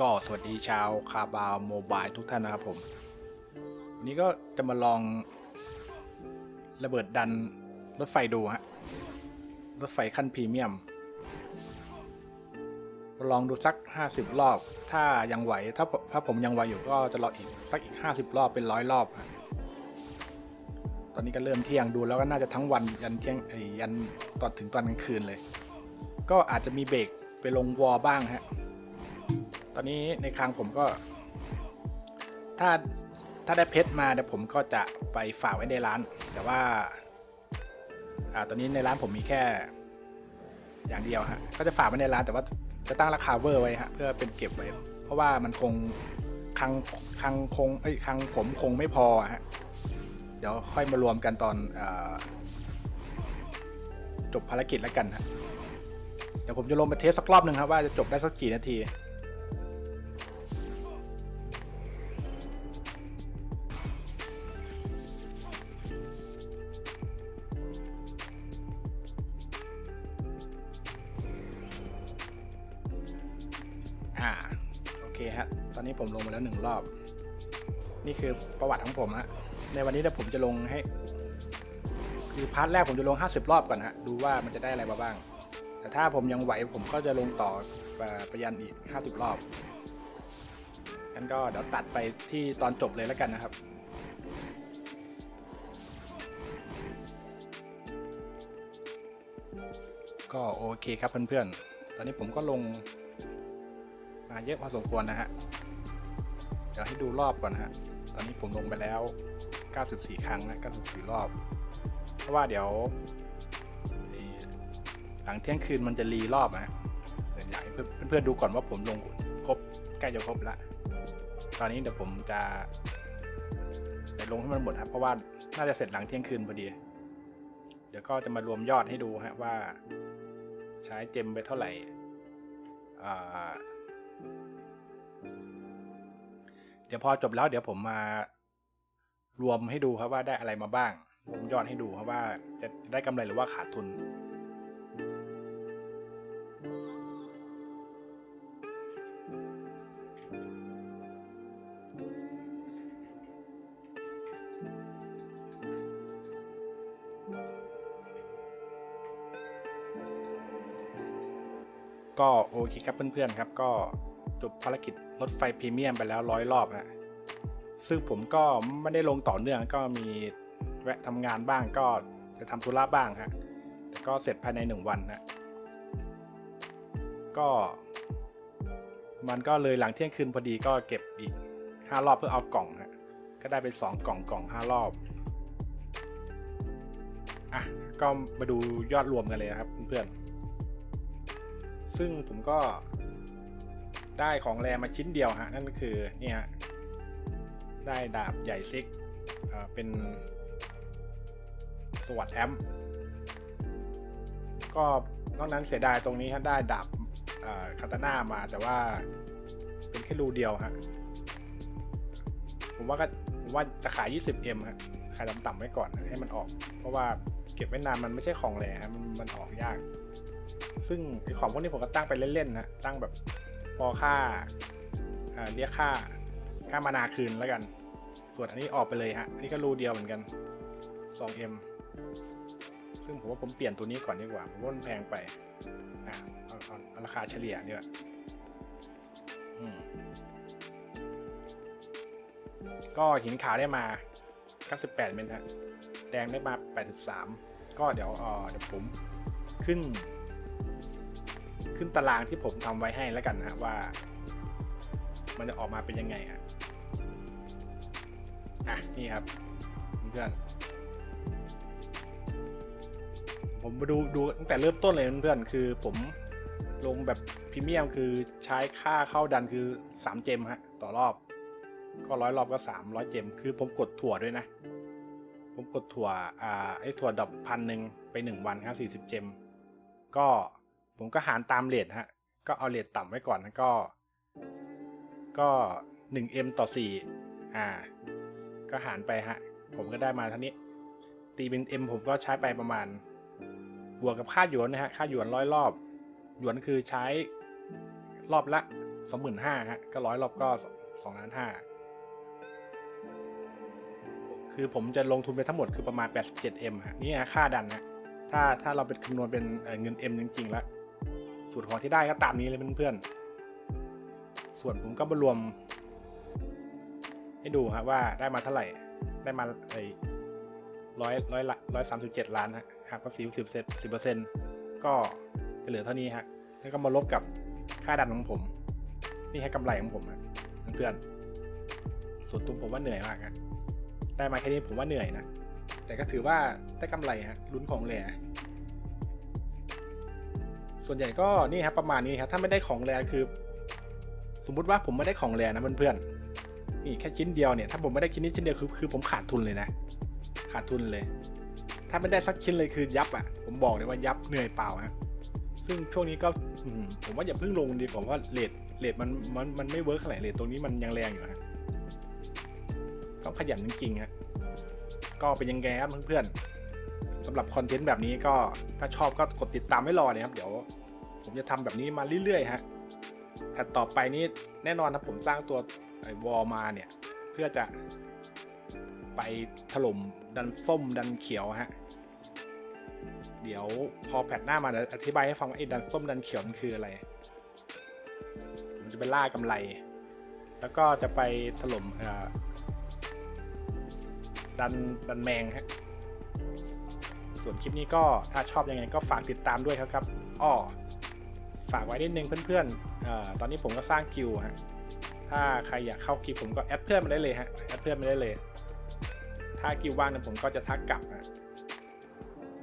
ก็สวัสดีชาวคาบาวโมบายทุกท่านนะครับผม วันนี้ก็จะมาลองระเบิดดันรถไฟดูฮะ รถไฟขั้นพรีเมียม ลองดูสัก 50 รอบ ถ้ายังไหว ถ้าผมถ้าผมยังไหวอยู่ก็จะรออีกสักอีก 50 รอบเป็นร้อยรอบตอนนี้ก็เริ่มเที่ยงดูแล้วก็น่าจะทั้งวันยันเที่ยงไอ้ยันตอนถึงตอนกลางคืนเลย ก็อาจจะมีเบรกไปลงวอลบ้างฮะ ตอนนี้ในคลังผมก็ ถ้าถ้าได้เพชรมาเดี๋ยวผมก็จะไปฝากไว้ในร้าน แต่ว่าอ่าตอนนี้ในร้านผมมีแค่ อย่างเดียวฮะก็จะฝากไว้ในร้านแต่ว่าจะตั้งราคาเวอร์ไว้ฮะเพื่อเป็นเก็บไว้ เพราะว่ามันคงคลังคลังคงเอ้ยคลังผมคงไม่พอฮะเดี๋ยวค่อยมารวมกันตอนอจบภารกิจแล้วกันฮะเดี๋ยวผมจะลงไปเทสสักรอบหนึ่งครับว่าจะจบได้สักกี่นาที ตอนนี้ผมลงมาแล้วหนึ่งรอบ นี่คือประวัติของผมฮะ ในวันนี้เดี๋ยวผมจะลงให้ คือพาร์ทแรกผมจะลง 50 รอบก่อนฮะ ดูว่ามันจะได้อะไรมาบ้าง แต่ถ้าผมยังไหวผมก็จะลงต่อไปไปยันอีก 50 รอบงั้นก็เดี๋ยวตัดไปที่ตอนจบเลยแล้วกันนะครับก็โอเคครับเพื่อนๆ ตอนนี้ผมก็ลง มาเยอะพอสมควรนะฮะ เดี๋ยวให้ดูรอบก่อนนะฮะ ตอนนี้ผมลงไปแล้ว 94 ครั้งนะ94 รอบ เพราะว่าเดี๋ยว หลังเที่ยงคืนมันจะรีรอบนะเดี๋ยวอยากให้เพื่อนๆดูก่อนว่าผมลงครบใกล้จะครบละ ตอนนี้เดี๋ยวผมจะไปลงให้มันหมดครับ เพราะว่าน่าจะเสร็จหลังเที่ยงคืนพอดี เดี๋ยวก็จะมารวมยอดให้ดูฮะว่า ใช้เจมไปเท่าไหร่ เดี๋ยวพอจบแล้วเดี๋ยวผมมารวมให้ดูครับว่าได้อะไรมาบ้างรวมยอดให้ดูครับว่าจะได้กำไรหรือว่าขาดทุน ก็โอเคครับเพื่อนๆครับ ก็จบภารกิจรถไฟพรีเมียมไปแล้วร้อยรอบฮะซึ่งผมก็ไม่ได้ลงต่อเนื่องก็มีแวะทำงานบ้างก็จะทำธุระบ้างฮะแต่ก็เสร็จภายในหนึ่งวันฮะก็มันก็เลยหลังเที่ยงคืนพอดีก็เก็บอีกห้ารอบเพื่อเอากล่องฮะก็ได้ไปสองกล่องกล่องห้ารอบ อะ ก็มาดูยอดรวมกันเลยนะครับเพื่อนๆ ซึ่งผมก็ได้ของแรมาชิ้นเดียวฮะนั่นก็คือนี่ฮะได้ดาบใหญ่ซิกเป็นสวัสดแอมก็นอกนั้นเสียดายตรงนี้ฮะได้ดาบคาตาน่ามาแต่ว่าเป็นแค่รูเดียวฮะผมว่าก็ผมว่าจะขาย 20M ฮะขายต่ำๆไว้ก่อนให้มันออก เพราะว่าเก็บไว้นานมันไม่ใช่ของแรฮะมันมันออกยาก ซึ่งของพวกนี้ผมก็ตั้งไปเล่นๆนะตั้งแบบพอค่าเรียกค่าค่ามานาคืนแล้วกัน ส่วนอันนี้ออกไปเลยฮะอันนี่ก็รูเดียวเหมือนกัน 2M ซึ่งผมว่าผมเปลี่ยนตัวนี้ก่อนดีกว่า ผมว่ามันแพงไปอะเอาเอาราคาเฉลี่ยดีกว่าอืมก็หินขาวได้มา 98 เมตรฮะ แดงได้มา 83 ก็เดี๋ยวอ่อเดี๋ยวผมขึ้น ขึ้นตารางที่ผมทำไว้ให้แล้วกันนะว่า มันจะออกมาเป็นยังไงฮะอะนี่ครับเพื่อนผมมาดูดูตั้งแต่เริ่มต้นเลยเพื่อนคือผมลงแบบพรีเมียมคือใช้ค่าเข้าดันคือ 3 เจมฮะต่อรอบ ก็ร้อยรอบก็ 300 เจม คือผมกดถั่วด้วยนะ ผมกดถั่วอ่าไอ้ถั่วดอกพันหนึ่งไป 1 วันครับ40 เจม ก็ ผมก็หารตามเลทฮะ ก็เอาเลทต่ำไว้ก่อนนะก็ ก็ 1m ต่อ 4 อ่า ก็หารไปฮะ ผมก็ได้มาเท่านี้ ตีเป็น m ผมก็ใช้ไปประมาณ บวกกับค่าหยวนนะฮะ ค่าหยวนร้อยรอบ หยวนคือใช้รอบละสองหมื่นห้าฮะ ก็ร้อยรอบก็สองล้านห้าคือผมจะลงทุนไปทั้งหมดคือประมาณ 87M ฮะ นี่ฮะค่าดันนะถ้าถ้าเราเป็นคำนวณเป็นเอ่อเงิน M จริงๆแล้ว สูตรของที่ได้ก็ตามนี้เลยเพื่อนๆ ส่วนผมก็มารวม ให้ดูครับว่าได้มาเท่าไหร่ ได้มาไอ้ร้อยร้อยละร้อยสามสิบเจ็ดล้านฮะหักภาษีสิบเซสิบเปอร์เซ็นต์ก็จะเหลือเท่านี้ฮะ แล้วก็มาลบกับค่าดันของผม นี่ให้กำไรของผมฮะเพื่อนๆ ส่วนตัวผมว่าเหนื่อยมากฮะได้มาแค่นี้ผมว่าเหนื่อยนะ แต่ก็ถือว่าได้กำไรฮะลุ้นของแหล่ ส่วนใหญ่ก็นี่ครับประมาณนี้ครับถ้าไม่ได้ของแรคือ สมมุติว่าผมไม่ได้ของแรนะเพื่อนๆนี่แค่ชิ้นเดียวเนี่ยถ้าผมไม่ได้ชิ้นนี้ชิ้นเดียวคือคือผมขาดทุนเลยนะ ขาดทุนเลย ถ้าไม่ได้สักชิ้นเลยคือยับอะ ผมบอกเลยว่ายับเหนื่อยเปล่าฮะซึ่งช่วงนี้ก็ผมว่าอย่าเพิ่งลงดีกว่าว่าเลทเลทมันมันมันไม่เวิร์กเท่าไหร่เลทตรงนี้มันยังแรงอยู่ฮะต้องขยันจริงๆฮะก็เป็นยังไงครับเพื่อนๆ สำหรับคอนเทนต์แบบนี้ก็ถ้าชอบก็กดติดตามไว้รอเลยครับ เดี๋ยว ผมจะทำแบบนี้มาเรื่อยๆฮะแต่ต่อไปนี้แน่นอนนะผมสร้างตัวไอ้วอลมาเนี่ย เพื่อจะไปถล่มดันส้มดันเขียวฮะ เดี๋ยวพอแพทหน้ามาอธิบายให้ฟังว่าไอ้ดันส้มดันเขียวมันคืออะไร ผมจะไปล่ากำไร แล้วก็จะไปถล่มดันดันแมงฮะ ส่วนคลิปนี้ก็ถ้าชอบยังไงก็ฝากติดตามด้วยครับครับอ้อฝากไว้นิดนึงเพื่อนๆอตอนนี้ผมก็สร้างกิวฮะถ้าใครอยากเข้ากิวผมก็แอดเพื่อนมาได้เลยฮะแอดเพื่อนมาได้เลย ถ้ากิวว่างนะผมก็จะทักกลับฮะ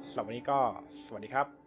สำหรับวันนี้ก็สวัสดีครับ